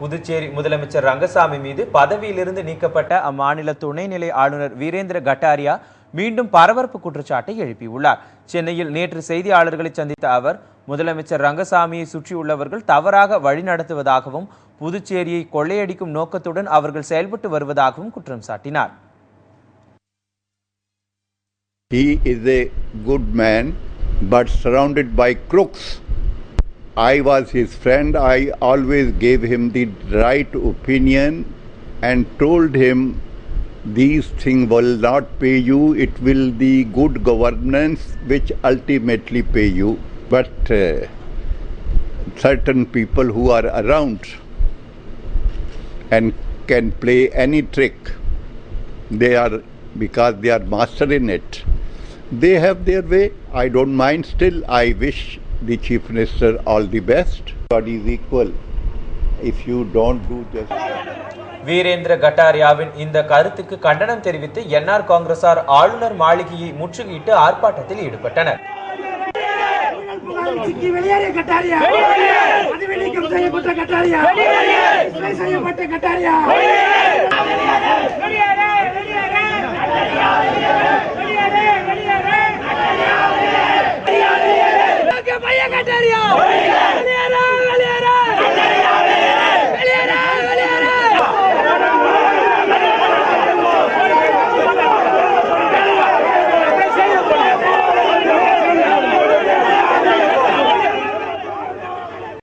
புதுச்சேரி முதலமைச்சர் ரங்கசாமி மீது பதவியிலிருந்து நீக்கப்பட்ட அம்மாநில துணைநிலை ஆளுநர் வீரேந்திர கட்டாரியா மீண்டும் பரபரப்பு குற்றச்சாட்டை எழுப்பியுள்ளார் சென்னையில் நேற்று செய்தியாளர்களை சந்தித்த அவர் முதலமைச்சர் ரங்கசாமியை சுற்றியுள்ளவர்கள் தவறாக வழிநடத்துவதாகவும் புதுச்சேரியை கொள்ளையடிக்கும் நோக்கத்துடன் அவர்கள் செயல்பட்டு வருவதாகவும் குற்றம் சாட்டினார் He is a good man, but surrounded by crooks. I was his friend. I always gave him the right opinion and told him these things will not pay you. It will be good governance which ultimately pay you. But uh, certain people who are around and can play any trick they are because they are master in it they have their way i don't mind still i wish the chief minister all the best. God is equal. If you don't do justice Virendra கட்டாரியாவின் இந்த கருத்துக்கு கண்டனம் தெரிவித்து NR காங்கிரசார் ஆளுநர் மாளிகையை முற்றுகையிட்டு ஆர்ப்பாட்டத்தில் ஈடுபட்டனர். செய்யப்பட்ட கட்டாரியா.